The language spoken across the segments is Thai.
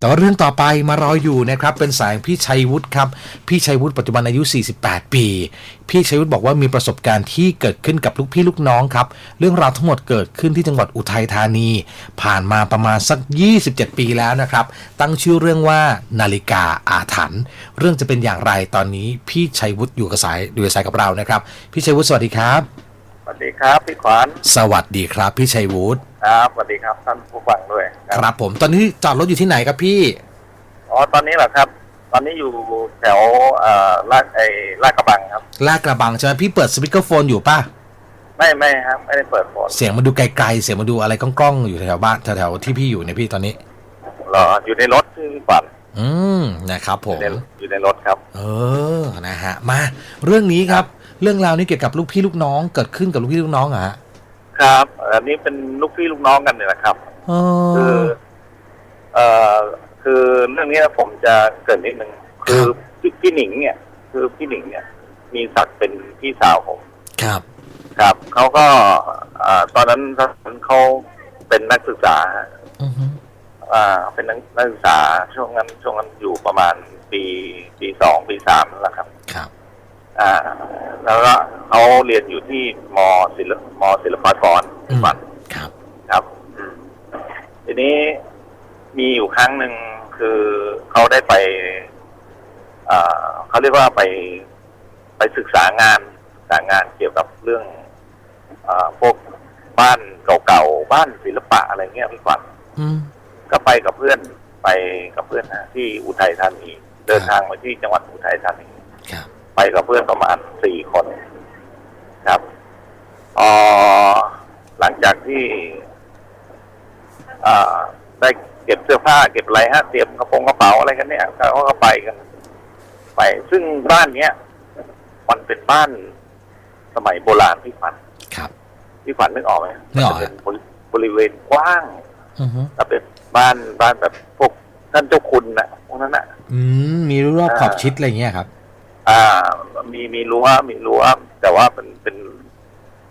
แต่ว่าเรื่องต่อไปมารออยู่นะครับเป็นสายพี่ชัยวุฒิครับพี่ชัยวุฒิปัจจุบันอายุ 48 ปี พี่ชัยวุฒิบอกว่ามีประสบการณ์ที่เกิดขึ้นกับลูกพี่ลูกน้องครับเรื่องราวทั้งหมดเกิดขึ้นที่จังหวัดอุทัยธานี ผ่านมาประมาณสัก 27 ปีแล้วนะครับตั้งชื่อเรื่องว่านาฬิกาอาถรรพ์เรื่องจะเป็นอย่างไรตอนนี้พี่ชัยวุฒิอยู่กับสายอยู่ในสายกับเรานะครับ พี่ชัยวุฒิสวัสดีครับ วัสดีครับพี่ขวัญสวัสดีครับพี่ชัยวุฒิครับสวัสดีครับท่านผู้ฟังด้วยครับผมตอนนี้จอดรถอยู่ที่ไหนครับพี่ อ๋อตอนนี้เหรอครับ ตอนนี้อยู่แถวเอ่อลาดไอ้ลาดกระบังครับลาดกระบังใช่ไหมพี่เปิดสปีกเกอร์โฟนอยู่ป่ะไม่ไม่ครับไม่ได้เปิดโฟนเสียงมันดูไกลๆเสียงมันดูอะไรกล้องๆอยู่แถวๆบ้านแถวๆที่พี่อยู่เนี่ยพี่ตอนนี้เหรออยู่ในรถที่พี่ขวัญอืมนะครับผอยู่มในอยู่ในรถครับ เออนะฮะ มา เรื่องนี้ครับ เรื่องราวนี้เกี่ยวกับลูกพี่ลูกน้อง เกิดขึ้นกับลูกพี่ลูกน้องเหรอฮะครับอันนี้เป็นลูกพี่ลูกน้องกันเนี่ยแหละครับเอคืออเอ่อคือเรื่องนี้ผมจะเกรินนิดนึงคือพี่พี่หนิงเนี่ย คือพี่หนิงเนี่ย มีศักดิ์เป็นพี่สาวผม ครับ ครับเขาก็เอ่อตอนนั้นเขาเป็นนักศึกษาอือฮึอ่าเป็นนักนักศึกษาช่วงนั้นช่วงนั้นอยู่ประมาณปีปีสองปีสามนั่นแหละครับ ครับ อ่า แล้วก็เขาเรียนอยู่ที่มศิลปมศิลปากรอืมฝันครับ ครับอืมทีนี้มีอยู่ครั้งหนึ่งคือเขาได้ไปอ่าเขาเรียกว่าไปไปศึกษางานศึกษางานเกี่ยวกับเรื่องอ่าพวกบ้านเก่าๆบ้านศิลปะอะไรเงี้ยพี่ขวัญอืม ก็ไปกับเพื่อนไปกับเพื่อนนะที่อุทัยธานีเดินทางมาที่จังหวัดอุทัยธานีครับ ไปกับเพื่อนประมาณสี่คนครับออหลังจากที่อ่าได้เก็บเสื้อผ้าเก็บอะไรฮะเตรียมกระโปรงกระเป๋าอะไรกันเนี่ยเขาก็ไปกันไปซึ่งบ้านเนี้ยมันเป็นบ้านสมัยโบราณพี่ขวัญครับพี่ขวัญนึกออกไหมนึกออกมัจะเป็นบริบริเวณกว้างอือฮึถ้าเป็นบ้านบ้านแบบพวกท่านเจ้าคุณนะพวกนั้นนะอืมมีรอบขอบชิดอะไรอย่างเงี้ยครับ อ่า มีมีรั้วมีรั้วแต่ว่าเป็นเป็น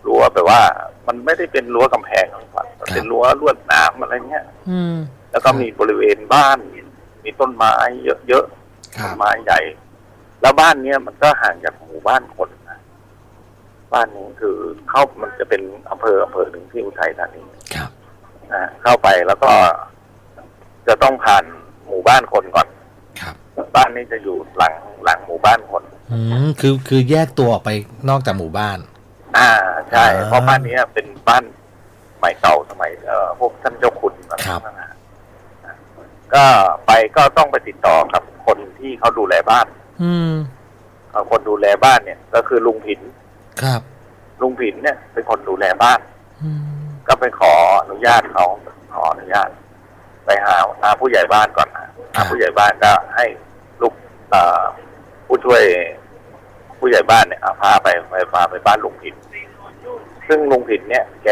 รั้วแบบว่า มันไม่ได้เป็นรั้วกำแพงครับมันเป็นรั้วลวดหนามอะไรเงี้ย อืม แล้วก็มีบริเวณบ้าน มีต้นไม้เยอะๆครัต้บ นไม้ใหญ่ แล้วบ้านเนี้ยมันก็ห่างจากหมู่บ้านคนนะบ้านนี้คือเข้ามันจะเป็นอำเภออำเภอหนึ่งที่อุทัยธานี ครับ นะเข้าไปแล้วก็จะต้องผ่านหมู่บ้านคนก่อนครั บบ้านนี้จะอยู่หลังหลังหมู่บ้านคนอืมคือคือแยกตัวออกไปนอกจากหมู่บ้าน อ่าใช่อ่าเพราะบ้านนี้เป็นบ้านสมัยเก่าสมัยเอ่อพวกท่านเจ้าคุณอะไรครับ นั่นนะก็ไปก็ต้องไปติดต่อกับคนที่เขาดูแลบ้านอืม เอ่อคนดูแลบ้านเนี่ย ก็คือลุงผิน ครับ ลุงผินเนี่ยเป็นคนดูแลบ้าน อืม ก็ไปขออนุญาตเขาขออนุญาต ไปหาหาผู้ใหญ่บ้านก่อนนะ หาผู้ใหญ่บ้านก็ให้ลูกเอ่อผู้ช่วย ผู้ใหญ่บ้านเนี่ยเอาพาไปไปพาไปบ้านลุงผินซึ่งลุงผินเนี่ย แก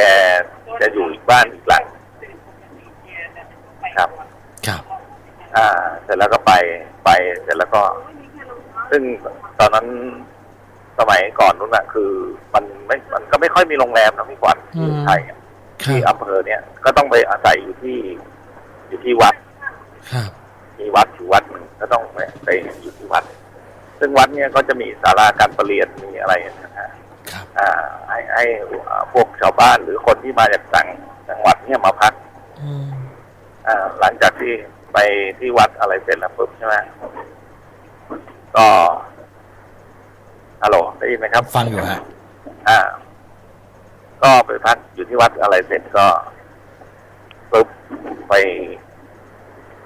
จะอยู่อีกบ้านอีกหลังครับ ครับ อ่า เสร็จแล้วก็ไปไปเสร็จแล้วก็ ซึ่งตอนนั้นสมัยก่อนนู้นน่ะคือมันไม่มันก็ไม่ค่อยมีโรงแรมนะพี่ขวัญที่อืมไทยอะคที่รับอำเภอเนี่ยก็ต้องไปอาศัยอยู่ที่อยู่ที่วัด ครับ มีวัดอยู่วัดหนึ่งก็ต้องไปไปอยู่ที่วัด ซึ่งวัดเนี่ยก็จะมีศาลาการประเรียนมีอะไรนะฮะครับอ่าให้ให้อ่าพวกชาวบ้านหรือคนที่มาจากต่างจังหวัดเนี่ยมาพักอืมอ่าหลังจากที่ไปที่วัดอะไรเสร็จแล้วปุ๊บใช่ไหมก็ฮัลโหลได้ยินไหมครับ ฟังอยู่ฮะอ่า ก็ไปพักอยู่ที่วัดอะไรเสร็จก็ปุ๊บไป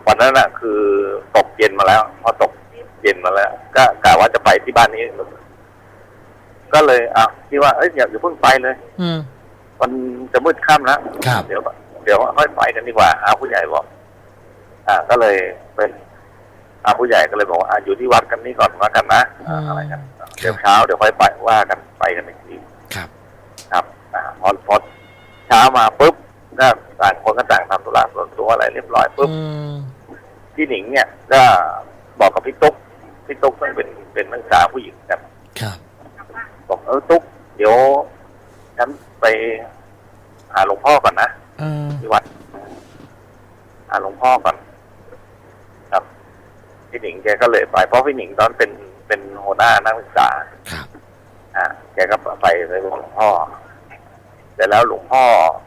วันนั้นน่ะ คือตกเย็นมาแล้ว พอตกเย็นมาแล้ว ก็กะว่าจะไปที่บ้านนี้ ก็เลยอะที่ว่าเอ้ยอย่าอย่าเพิ่งไปเลย อืมมันจะมืดค่ำแล้วครับ เดี๋ยวเดี๋ยวค่อยไปกันดีกว่าอาผู้ใหญ่บอก อ่า ก็เลยเป็นอาผู้ใหญ่ก็เลยบอกว่าอะอยู่ที่วัดกันนี่ก่อนว่ากันนะอ่าอะไรกันเดี๋ยวเช้าเดี๋ยวค่อยไปว่ากันไปกันอีกทีครับ ครับอ่าพอพอเช้ามาปุ๊บก็ต่างคนก็ต่างทำธุระส่วนตัวอะไรเรียบร้อยปุ๊บ อืม พี่หนิงเนี่ยก็บอกกับพี่ตุ๊กพี่ตุ๊กซึ่งเป็นเป็นนักศึกษาผู้หญิงกันครับบอกเออตุ๊กเดี๋ยวฉันไปหาหลวงพ่อก่อนนะอืมที่วัดหาหลวงพ่อก่อนก็เลยไปเพราะพี่หนิงตอนเป็นเป็นหัวหน้านักศึกษา ครับอ่าแกก็ไปไปบอกหลวงพ่อแต่แล้วหลวงพ่อ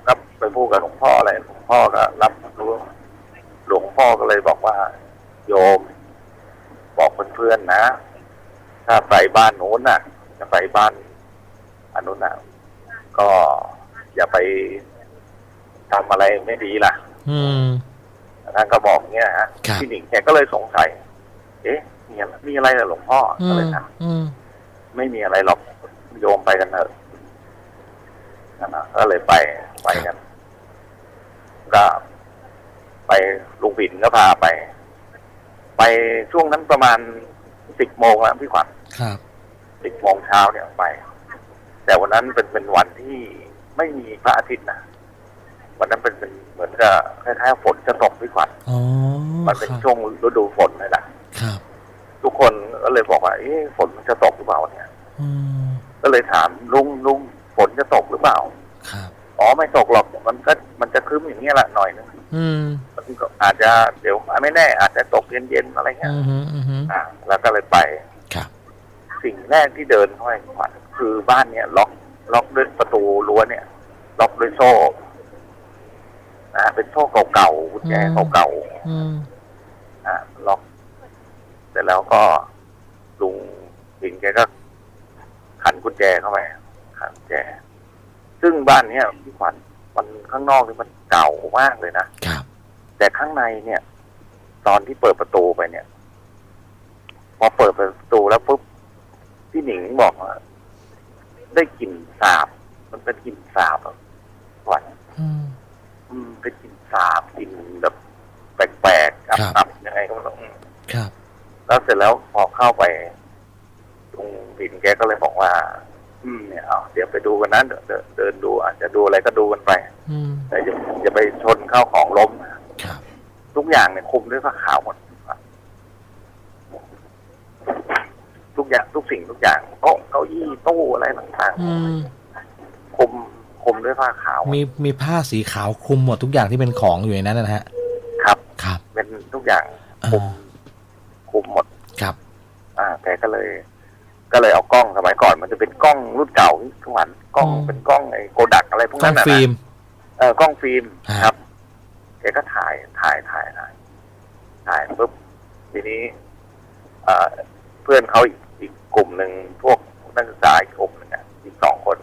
ก็ไปพูดกับหลวงพ่ออะไรหลวงพ่อก็รับรู้หลวง พ่อก็เลยบอกว่า โยม บอกเพื่อนๆนะ ถ้าไปบ้านโน้นน่ะ จะไปบ้านอันนู้นน่ะ ก็อย่าไปทำอะไรไม่ดีล่ะ อืมท่านก็บอกเงี้ยฮะครับพี่หนิงแกก็เลยสงสัย เอ๊ะมีอะไรมีอะไรเหรอหลวงพ่ออืก็มเลยถามอืมไม่มีอะไรหรอกโยมไปกันเถอะนั่นนะก็เลยไปไปกันก็ ไปลุงผินก็พาไป ไปช่วงนั้นประมาณสิบโมงแล้วพี่ขวัญครับสิบโมงเช้าเนี่ยไป แต่วันนั้นเป็นเป็นวันที่ไม่มีพระอาทิตย์นะวันนั้นเป็นเป็นเหมือนกับคล้ายๆฝนจะตกพี่ขวัญอ๋อมันเป็นครับช่วงฤดูฝนเลยนะครับ ทุกคนก็เลยบอกว่าเอ๊ะฝนมันจะตกหรือเปล่าเนี่ยอืมก็เลยถามลุงลุงฝนจะตกหรือเปล่า ครับ อ๋อไม่ตกหรอกมันก็มันจะครึ้มอย่างเงี้ยแหละหน่อยนึง อืมมันก็อาจจะเดี๋ยวไม่แน่ อาจจะตกเย็นๆอะไรเงี้อืยมฮึอืมฮึอ่า แล้วก็เลยไป ครับสิ่งแรกที่เดินเข้าไปขวัญคือบ้านเนี่ยล็อกล็อกด้วยประตูรั้วเนี่ย ล็อกด้วยโซ่นะฮะเป็นโซ่เก่าๆกุญแจเก่าๆอืมอะล็อกเสร็จแล้วก็ลุงหินแกก็ขันกุญแจเข้าไปขันกุญแจ ซึ่งบ้านเนี้ยพี่ขวัญ มันข้างนอกนี่มันเก่ามากเลยนะครับแต่แต่ข้างในเนี่ย ตอนที่เปิดประตูไปเนี่ย พอเปิดประตูแล้วปุ๊บพี่หนิงบอกว่าได้กลิ่นสาบ มันเป็นกลิ่นสาบอะขวัญอืมอืมเป็นกลิ่นสาบกลิ่นแบบ แปลกๆครับ อับๆยังไงก็ไม่รู้ครับ แล้วเสร็จแล้วพอเข้าไปลุงผินแกก็เลยบอกว่า อืมเนี่ยเอาเดี๋ยวไปดูกันนะเดินเดินเดินดูอาจจะดูอะไรก็ดูกันไป อืมแต่อย่าอย่าไปชนเข้าของล้มนะครับ ทุกอย่างเนี่ยคุมด้วยผ้าขาวหมดทุกอย่างทุกสิ่งทุกอย่างโต๊ะเก้าอี้ตู้อะไรต่างอืม ๆคุมคุมด้วยผ้าขาวมีมีผ้าสีขาวคลุมหมดทุกอย่างที่เป็นของอยู่ในนั้นนะฮะ ครับ ครับเป็นทุกอย่าง อ่าคุม คุมหมด ครับ อ่าแกก็เลย ก็เลยเอากล้องสมัยก่อนมันจะเป็นกล้องรุ่นเก่าทุกวันกล้องเป็นกล้องไอ้โกดักอะไรพวกกล้นั้องนนะฟิล์ม เออกล้องฟิล์มฮะ ครับแกก็ถ่ายถ่ายถ่ายถ่ายถ่ายปุ๊บทีนี้เอ่อเพื่อนเขาอีกอีกกลุ่มหนึ่งพวกนักศึกษาอีกกลุ่มหนึ่งอะอีกสองคน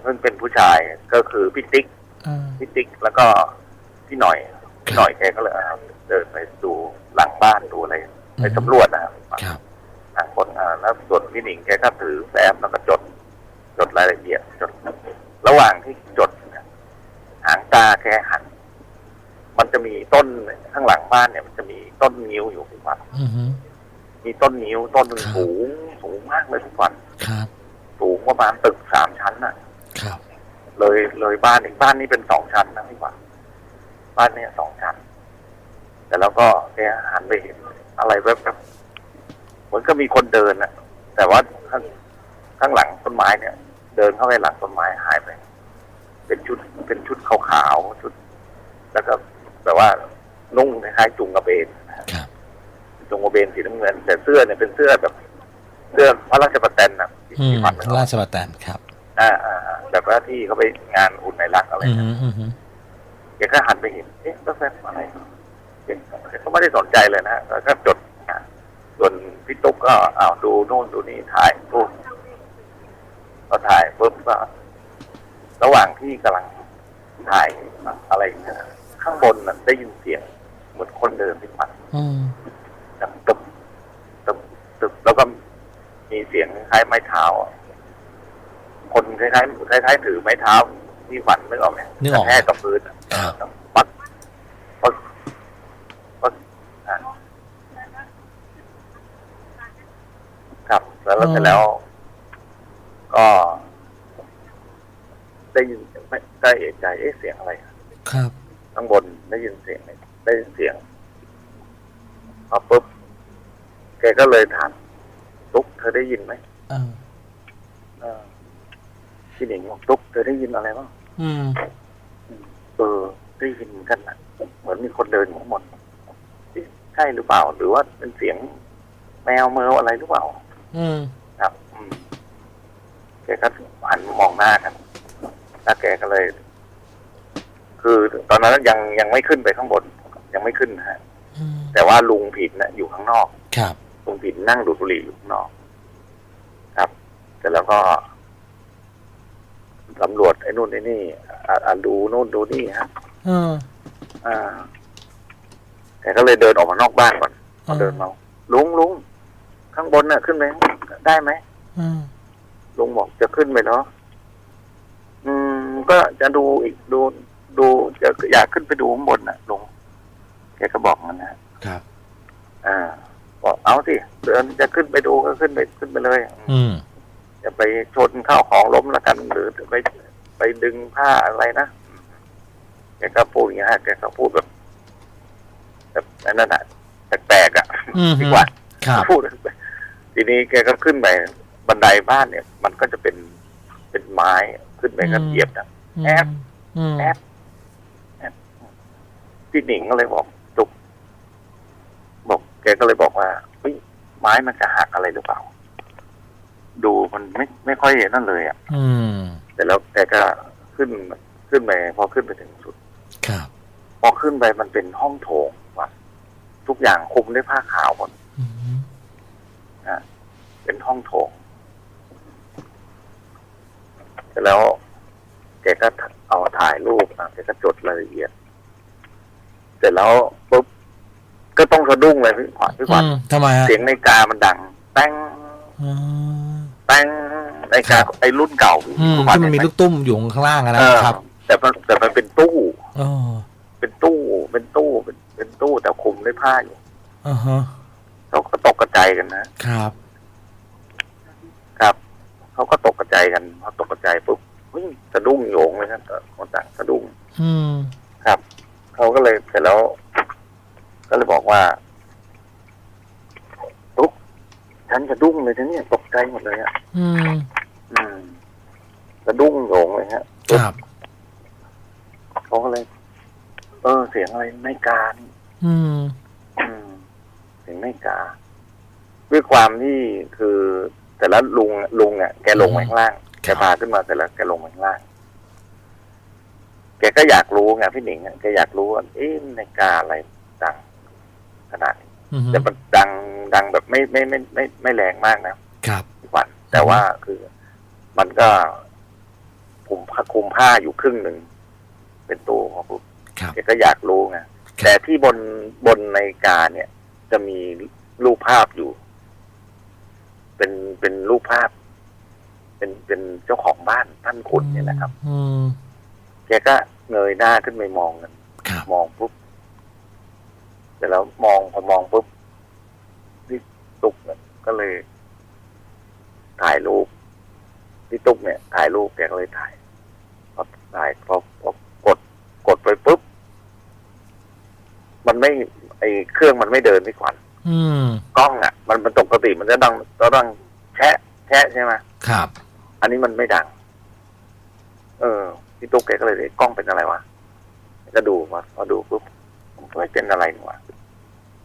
เพื่อนเป็นผู้ชายก็คือพี่ติ๊ก อ่า พี่ติ๊กแล้วก็พี่หน่อยพี่หน่อยแกก็เลยเอาเดินไปดูหลังบ้านดูอะไรไปสำรวจนะครับครับทางคนอ่า แล้วส่วนพี่หนิงแกก็ถือแฟ้มแล้วก็จด จดรายละเอียดจด ระหว่างที่จดเนี่ยหางตาแกหัน มันจะมีต้นข้างหลังบ้านเนี่ย มันจะมีต้นนิ้วอยู่ทุกวันอืมฮึมีต้นนิ้วต้นหนึ่งครับสูงสูงมากเลยทุกวันครับสูงประมาณตึกสามชั้นน่ะ ครับ เลยเลยบ้านอีกบ้านนี้เป็นสองชั้นนะพี่ขวัญบ้านเนี้สองชั้น แต่แล้วก็แกหันไปเห็นอะไรแบบแบบเห มือนก็มีคนเดินนะแต่ว่าข้างข้างหลังต้นไม้เนี่ย เดินเข้าไปหลังต้นไม้หายไป เป็นชุดเป็นชุดขาวๆชุด แล้วก็แบบว่านุ่งคล้ายๆจุงกระเบนครับจุงกระเบนสีน้ำเงิน แต่เสื้อเนี่ยเป็นเสื้อแบบ เสื้อพระราชประแตนนะที่อืมที่ขวัญไม่รู้ราชบัตรแตนครับอ่าอ่าอ่าแบบว่าที่เขาไปงานอุ่นในรักอะไรอืมนะฮึอืมฮึแกก็หันไปเห็น เอ๊ะก็แฟนอะไรแกก็ไม่ได้สนใจเลยนะแล้วก็จดอะส่วนพี่ตุ๊ กก็อ้าวดูโน่นดูนี่ถ่ายปุ๊บก็ถ่ายปุ๊บก็ระหว่างที่กำลังถ่ายอะไรเนี่ยข้างบนน่ะได้ยินเสียง เหมือนคนเดินที่ฝันอืมดังตึบตึบตึบแล้วก็มีเสียงคล้ายไม้เท้าอะคนคล้ายๆคล้ายๆถือไม้เท้าที่ฝันนึกออกไหมนึกออกระแทกกับพื้นอะ ครับ ปักปักปักอะครับ แล้วแล้วเสร็จแล้ว ก็ ได้ยินไม่ได้เอะใจเอ๊ะเสียงอะไรครับข้างบนได้ยินเสียงไหมได้ยินเสียงพอปุ๊บแกก็เลยถามตุ๊กเธอได้ยินไหมอ่าเออพี่หนิงบอกตุ๊กเธอได้ยินอะไรบ้างอืมเออได้ยินเหมือนกันนะเหมือนมีคนเดินอยู่ข้างบนเอ๊ะใช่หรือเปล่า หรือว่าเป็นเสียงแมวเมออะไรหรือเปล่า อืมครับ อืมแกก็หันมามองหน้ากันแล้วแกก็เลย คือตอนนั้นยังยังไม่ขึ้นไปข้างบน ยังไม่ขึ้นนะฮะ อืมแต่ว่าลุงผิดนะอยู่ข้างนอก ครับ ลุงผิดนั่งดูดบุหรี่อยู่ข้างนอก ครับ เสร็จแล้วก็สำรวจไอ้นู่นไอ้นี่อะอะดูนู่นดูนี่ฮะ เอออ่าแกก็เลยเดินออกมานอกบ้านก่อนพออ่าเดินมาลุงลุง ข้างบนน่ะ ขึ้นไปได้ไหมอืมลุงบอกจะขึ้นไปเหรออืม ก็จะดูอีกดูดูจะอยากขึ้นไปดูข้างบนน่ะลุงแกก็บอกมันนะครับ อ่าบอกเอาสิเดินจะขึ้นไปดูก็ขึ้นไปขึ้นไปเลย อืมจะไปชนข้าวของล้มแล้วกัน หรือจะไปไปดึงผ้าอะไรนะแกก็พูดอย่างนี้ฮะแกก็พูดแบบแบบนั่นน่ะแปลกๆอะอืมดีกว่าครับพูด ทีนี้แกก็ขึ้นไปบันไดบ้านเนี่ย มันก็จะเป็นเป็นไม้ขึ้นไปก็อืมเหยียบนะแอบอืมแอบพี่หนิงก็เลยบอกจุกบอกแกก็เลยบอกว่าเฮ้ยไม้มันจะหักอะไรหรือเปล่า ดูมันไม่ไม่ค่อยนั่นเลยอะ อืม แต่แล้วแกก็ขึ้นขึ้นไปพอขึ้นไปถึงสุด ครับ พอขึ้นไปมันเป็นห้องโถงว่ะทุกอย่างคลุมด้วยผ้าขาวหมดอืม เป็นห้องโถงเสร็จแล้วแกก็เอาถ่ายรูปอะแกก็จดรายละเอียด เสร็จแล้วปุ๊บก็ต้องสะดุ้งเลยพี่ขวัญพี่ขวัญอืมทำไมฮะเสียงในาฬิกามันดังแป้งอืมแป้งในาฬิกาไอ้รุ่นเก่าอืมพี่ขวัญที่มันมีเห็ลูกตุ้มอยู่ข้างล่างอะไหมนะเออครับ แต่มันแต่มันเป็นตู้อ๋อเป็นตู้เป็นตู้เป็นเป็นตู้แต่คลุมด้วยผ้าอยู่อ่าฮะเขาก็ตกกระจายกันนะครับครับ เขาก็ตกกระจายกันพอตกกระจายปุ๊บเฮ้ยสะดุ้งโยงเลยครับคนต่างสะดุ้งอืมครับเขาก็เลยเสร็จแล้ว ก็เลยบอกว่าตุ๊กฉันสะดุ้งเลยฉันเนี่ยตกใจหมดเลยอะอืมอืมสะดุ้งโยงเลยฮะครับเขาก็เลย เออเสียงอะไรไม่กานี่อืมอืมเสียงไม่กาด้วยความที่คือ แต่ละลุงลุงอะแกลงไปข้างล่างแกพาขึ้นมาเสร็จแล้วแกลงไปข้างล่าง แกก็อยากรู้ไงพี่หนิงอะแกอยากรู้ว่าเอ๊ะนาฬิกาอะไรดังขนาดนี้อืมแต่มันดังดังแบบไม่ไม่ไม่ไม่ไม่ไม่แรงมากนะครับพี่ขวัญแต่ว่าคือมันก็คุมผ้าคุมผ้าอยู่ครึ่งหนึ่ง เป็นตู้ของปุ๊บครับแกก็อยากรู้ไงครับแต่ที่บนบนนาฬิกาเนี่ย จะมีรูปภาพอยู่ เป็นเป็นรูปภาพ เป็นเป็นเจ้าของบ้านท่านขุนเนี่ยนะครับ อืมแกก็เงยหน้าขึ้นไปมองกันครับมองปุ๊บเสร็จแล้วมองพอมองปุ๊บพี่ตุ๊กเนี่ยก็เลย ถ่ายรูปพี่ตุ๊กเนี่ย ถ่ายรูปแกก็เลยถ่ายพอถ่ายพอพอกดกดไปปุ๊บ มันไม่ ไอเครื่องมันไม่เดินพี่ขวัญ อืมกล้องอะ มันมันปกติมันจะดังจะดังแชะแชะใช่ไหมครับ อันนี้มันไม่ดัง เออพี่ตุ๊กแกก็เลยเอ๊ะกล้องเป็นอะไรวะก็ดูมาพอดูปุ๊บผมก็ไม่เป็นอะไรนี่หว่า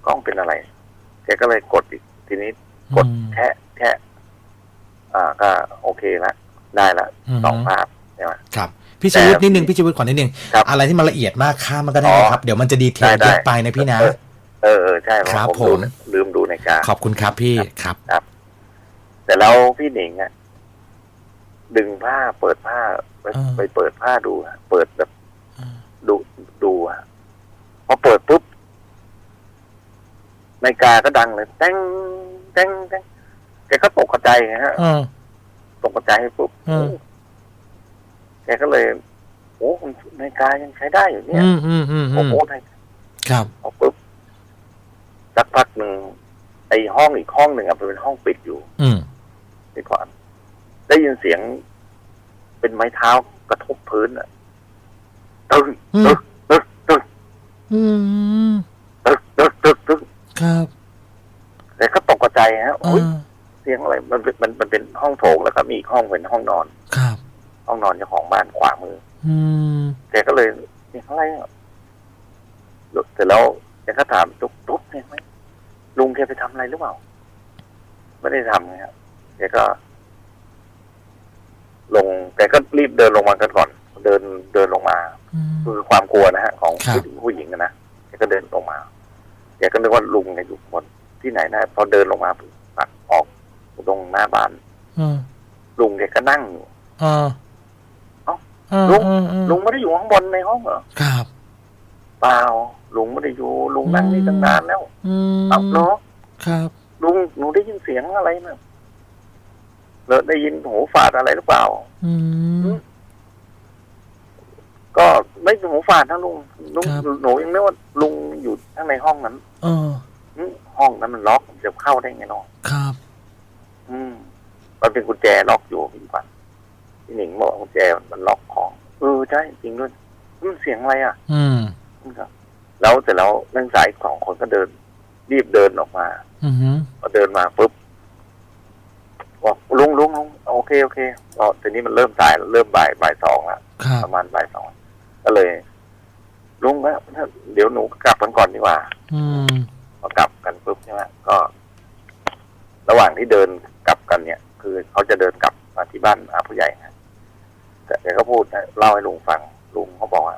กล้องเป็นอะไรแกก็เลยกดอีกทีนี้กดอืมแค่แค่อ่าก็โอเคละได้ละอืมสองภาพใช่ไหมครับพี่ชีวิตแต่นิดนึงพี่ชีวิตขอนิดนึงครับอะไรที่มันละเอียดมากข้ามมันก็ได้อ๋อนะครับ เดี๋ยวมันจะดีเทลได้ได้เยอะไปนะพี่นะ เออเออเออใช่เพาะครับผมผมดูลืมดูในาฬิกาขอบคุณครับพี่ครับ แต่แล้วพี่หนิงอะดึงผ้าเปิดผ้าไปอ่าไปเปิดผ้าดูอะเปิดแบบอ่าดูดูอะพอเปิดปุ๊บนาฬิกาก็ดังเลยแต้งแต้งแต้งแกก็ตกใจไงฮะอืมตกใจปุ๊บอืมแกก็เลย โอ้นาฬิกายังใช้ได้อยู่เนี่ยอืมอืมอืมอืโอ้มโหนาฬิกาครับเอาปุ๊บ สักพักหนึ่งไอห้องอีกห้องหนึ่งอะเป็นห้องปิดอยู่ อืมดีกว่าได้ยินเสียง เป็นไม้เท้ากระทบพื้นอะตึ้งอืมตึ้งตึ้งตึ้งอืมตึ้งตึ้งตึ้งตึ้งครับแต่ก็ตกใจฮะอ่โอ้ยาเสียงอะไรมันเป็นมันมันเป็นห้องโถงแล้วก็มีอีกห้องเป็นห้องนอน ครับ ห้องนอนเจ้าของบ้านขวามือ อืมแกก็เลยนี่อะไรอะเสร็จแล้ว แกแต่ก็ถามตุ๊กตุ๊กเนี่ยไหมลุงแกไปทำอะไรหรือเปล่า ไม่ได้ทำไงครับแกก็ ลงแกก็รีบเดินลงมากันก่อน เดินเดินลงมาอืมคือความกลัวนะฮะ ของครับผู้ผู้หญิงอะนะแกก็เดินลงมาแกก็นึกว่าลุงแกอยู่บนที่ไหนนะพอเดินลงมาปักออกตรงหน้าบ้านอืมลุงแกก็นั่งอยู่อ่าเอ้าอ่าลุงอืมอืมลุงไม่ได้อยู่ข้างบนในห้องเหรอครับ เปล่าลุงไม่ได้อยู่ลุงนั่งนี่ตั้งนานแล้วอืมเอ้าเนาะครับ ลุงหนูได้ยินเสียงอะไรนะเลอได้ยินหูฝาดอะไรหรือเปล่า อืม ก็ไม่หูฝาดนะลุงลุงครับ หนูยังนึกว่าลุงอยู่ข้างในห้องนั้นเอออืมห้องนั้นมันล็อกจะเข้าได้ไงเนาะครับ อืม มันเป็นกุญแจล็อกอยู่พี่ปันพี่หนิงบอกกุญแจมันล็อกของเออใช่จริงด้วยมันเสียงอะไรอะ อืมครับ แล้วเสร็จแล้วนักศึกษาอีกสองคนก็เดิน รีบเดินออกมาอืมพอเดินมาปุ๊บบอกลุงลุงลุงโอเคโอเคก็ทีนี้มันเริ่มสายแล้วเริ่มบ่ายบ่ายสองละครับประมาณบ่ายสองก็เลย ลุงก็เดี๋ยวหนูกลับกันก่อนดีกว่า อืมพอกลับกันปุ๊บใช่ไหมก็ ระหว่างที่เดินกลับกันเนี่ย คือเขาจะเดินกลับมาที่บ้านอาผู้ใหญ่นะแต่แกก็พูดนะเล่าให้ลุงฟัง ลุงเขาบอกว่า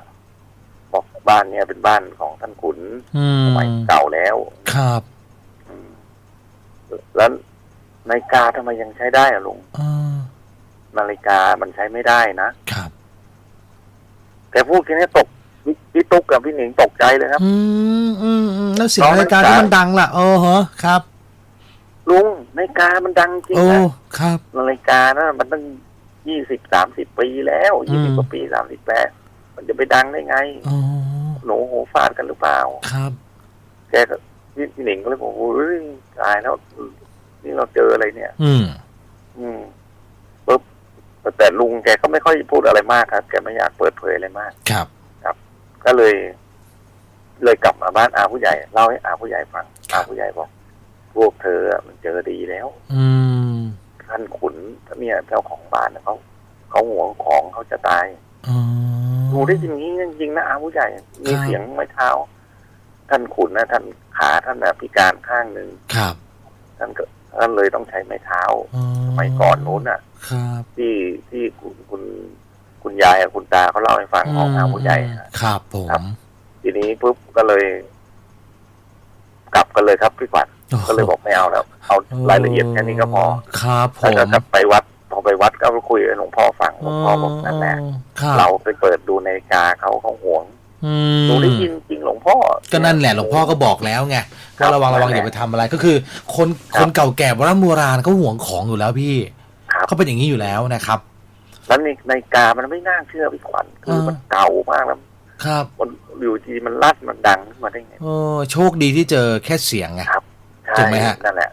บอกบ้านเนี่ยเป็นบ้านของท่านขุนอืมสมัยเก่าแล้ว ครับอืมแล้วนาฬิกาทำไมยังใช้ได้อะลุงเออนาฬิกามันใช้ไม่ได้นะครับแต่พูดแค่นี้ตกพี่พี่ตุ๊กกับพี่หนิงตกใจเลยครับ อืมอืมอืมแล้วเสียงน้องรายการนาฬิกาที่มันดังล่ะเออฮะครับ ลุงนาฬิกามันดังจริงโอ้นะ ครับ นาฬิกานะมันตั้งยี่สิบสามสิบปีแล้วยี่สิบอืมกว่าปีสามสิบแปดมันจะไปดังได้ไง อ๋อ หนูหูฟาดกันหรือเปล่า ครับ แกก็พี่พี่หนิงก็เลยบอกโอ้ยตายแล้วนี่เราเจออะไรเนี่ย อืม อืมปุ๊บแต่ลุงแกก็ไม่ค่อยพูดอะไรมากครับ แกไม่อยากเปิดเผยอะไรมาก ครับก็เลย เลยกลับมาบ้านอาผู้ใหญ่เล่าให้อาผู้ใหญ่ฟังอาผู้ใหญ่บอกพวกเธออะมันเจอดีแล้ว อืมท่านขุนเนี่ยเจ้าของบ้านน่ะเขาเขาหวงของเขาจะตายอ๋อ หนูได้ยินอย่างนี้จริงๆนะอาผู้ใหญ่มีครับเสียงไม้เท้า ท่านขุนนะท่านขาท่านน่ะพิการข้างหนึ่งครับท่านก็ท่านเลยต้องใช้ไม้เท้าอ๋อสมัยก่อนนู้นน่ะครับที่ที่คุณคุณคุณยายกับคุณตาเขาเล่าให้ฟังของอาผู้ใหญ่อะครับผมครับทีนี้ปุ๊บก็เลย กลับกันเลยครับพี่ขวัญโอ้โหก็เลยบอกไม่เอาแล้วเอารายละเอียดแค่นี้ก็พอครับผแล้วมก็กลับไปวัด พอไปวัดก็คุยกับหลวงพ่อฟังหลวงพ่อบอกนั่นแหละครับเราไปเปิดดูในาฬิกาเขาเขาห่วงอืมหนูได้ยินจริงหลวงพ่อ ก็นั่นแหละหลวงพ่อก็บอกแล้วไงครัว่าบระวังระวังนั่นแหละอย่าไปทำอะไรก็คือ คนครับคนเก่าแก่โบราณโบราณเขาห่วงของอยู่แล้วพี่ครับเขาเป็นอย่างนี้อยู่แล้วนะครับ แล้วในนาฬิกามันไม่น่าเชื่อพี่ขวัญคือมันเก่ามากแล้วครับมันอยู่ทีมันลั่นมันดังขึ้นมาได้ไงโอ้โชคดีที่เจอแค่เสียงไงใช่ถูกไหมฮะนั่นแหละ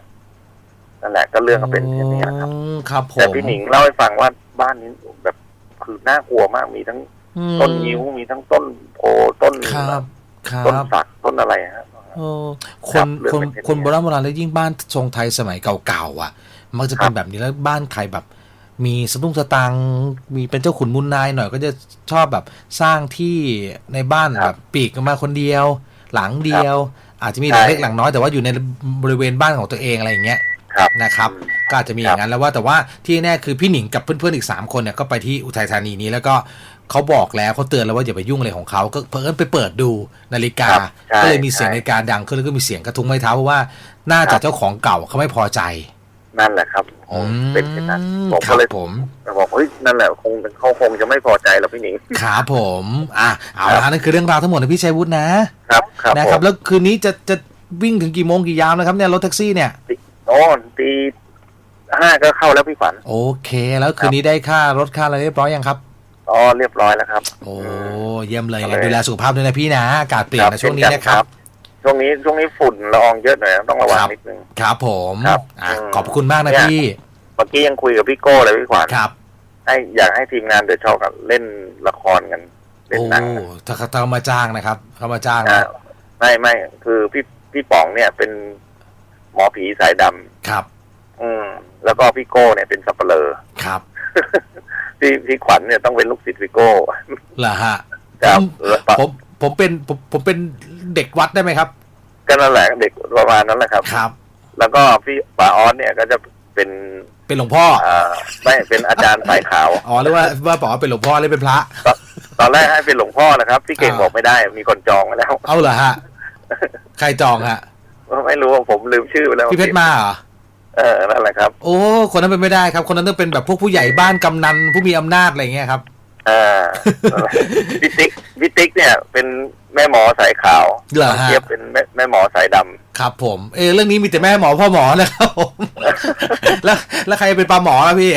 นั่นแหละก็เรื่องก็เป็นเช่นนี้แหละครับอืมครับผมแต่พี่หนิงเล่าให้ฟังว่าบ้านนี้แบบคือน่ากลัวมากมีทั้งอืมต้นนิ้วมีทั้งต้นโพต้นครับครัต้นบสักต้นอะไรฮะโอ้คครันบเรื่อคงนเป็นอย่างนี้คนโบราณโบราณแล้วยิ่งบ้านทรงไทยสมัยเก่าๆอะ มักจะเป็นครับแบบนี้แล้วบ้านใครแบบ มีสตุ้งสตางค์มีเป็นเจ้าขุนมุนนายหน่อยก็จะชอบแบบสร้างที่ในบ้านครับแบบปีกกันมาคนเดียว หลังเดียว อาจจะมีหใช่ลังเล็กหลังน้อยแต่ว่าอยู่ในบริเวณบ้านของตัวเองอะไรอย่างเงี้ยครับ นะครับอืมก็อาจจะมีอย่างนั้นแล้วว่าแต่ว่าที่แน่คือพี่หนิงกับเพื่อนๆอีก 3 คนเนี่ยก็ไปที่อุทัยธานีนี้แล้วก็เขาบอกแล้วเขาเตือนแล้วว่าอย่าไปยุ่งอะไรของเขาก็เพิ่นไปเปิดดูนาฬิกาครับใช่ก็เลยมีเสียงใช่นาฬิกาดังขึ้นแล้วก็มีเสียงกระทุ้งไม้เท้าเพราะว่าน่าครัจะบเจ้าของเก่าเขาไม่พอใจ นั่นแหละครับโอ้อืมเป็นเช่นนั้นผมคก็รับเลยผมบอกเฮ้ยนั่นแหละคงเขาคงจะไม่พอใจแล้วพี่หนิงครับผมอะเอาครัละบฮะนั่นคือเรื่องราวทั้งหมดของพี่ชัยวุฒินะครับ ครับนะครับผมแล้วคืนนี้จะจะวิ่งถึงกี่โมงกี่ยามนะครับเนี่ยรถแท็กซี่เนี่ย โอ้ตีห้าก็เข้าแล้วพี่ขวัญ โอเค แล้วคืนนี้ได้ค่ารถค่าอะไรเรียบร้อยยังครับ อ๋อเรียบร้อยแล้วครับ โอ้มเยี่ยมเลยครับไงดูแลสุขภาพด้วยนะพี่นะอากาศเปลี่ยนครับนะช่วงนี้เช่นกันนะครับ ช่วงนี้ช่วงนี้ฝุ่นละอองเยอะหน่อยต้องระวังครับนิดนึง ครับผมครับอะอืมขอบคุณมากนะเนี่ยพี่ เมื่อกี้ยังคุยกับพี่โก้เลยพี่ขวัญ ครับ ให้อยากให้ทีมงานเดอะช็อกับเล่นละครกันเล่นโอ้หนังกันถ้าเขาถ้าเขามาจ้างนะครับ เขามาจ้างอ่านะไม่ไม่คือพี่พี่ป๋องเนี่ยเป็น หมอผีสายดำครับ อืม แล้วก็พี่โก้เนี่ยเป็นสับเปลอครับพี่พี่ขวัญเนี่ยต้องเป็นลูกศิษย์พี่โก้เหรอฮะครับผมผมผมเป็นผมผมเป็นเด็กวัดได้ไหมครับ ก็นั่นแหละเด็กประมาณนั้นแหละครับ ครับ แล้วก็พี่ป๋าออสเนี่ยก็จะเป็นเป็นหลวงพ่ออ่าไม่เป็นอาจารย์สายขาวอ๋อเรียกว่าว่าป๋อเป็นหลวงพ่อเลยเป็นพระ ตอนตอนแรกให้เป็นหลวงพ่อนะครับ พี่เก่งอ่าบอกไม่ได้มีคนจองมาแล้ว เอาเหรอฮะ ใครจองฮะ ไม่รู้ว่าผมลืมชื่อไปแล้วพี่เพชรมาเหรอเออนั่นแหละครับ โอ้ คนนั้นเป็นไม่ได้ครับ คนนั้นต้องเป็นแบบพวกผู้ใหญ่บ้านกำนันผู้มีอำนาจอะไรอย่างเงี้ยครับอ่านั่นแหละพี่ติ๊กพี่ติ๊กเนี่ย เป็นแม่หมอสายขาวเหรอฮะเจี๊ยบเป็นแม่แม่หมอสายดำครับผม เออเรื่องนี้มีแต่แม่หมอพ่อหมอนะครับผมแล้วแล้วใครเป็นปลาหมอล่ะพี่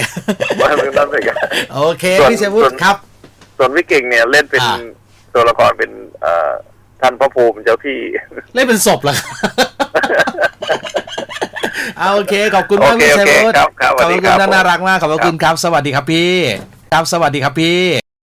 ว่าเรื่องนั้นเลยกันโอเคส่วนพี่เชยวุฒิส่วนครับ ส่วนพี่เก่งเนี่ยเล่นเป็นอ่าตัวละครเป็นเอ่อ ท่านพระภูมิเจ้าที่ เล่นเป็นศพเหรอ เอาโอเค ขอบคุณมากโอเคพี่เชยวุฒิโอเคครับครับขอบสวัสดีคุณครับ น่ารักมาก ขอบคุณครับ สวัสดีครับพี่ ครับ สวัสดีครับพี่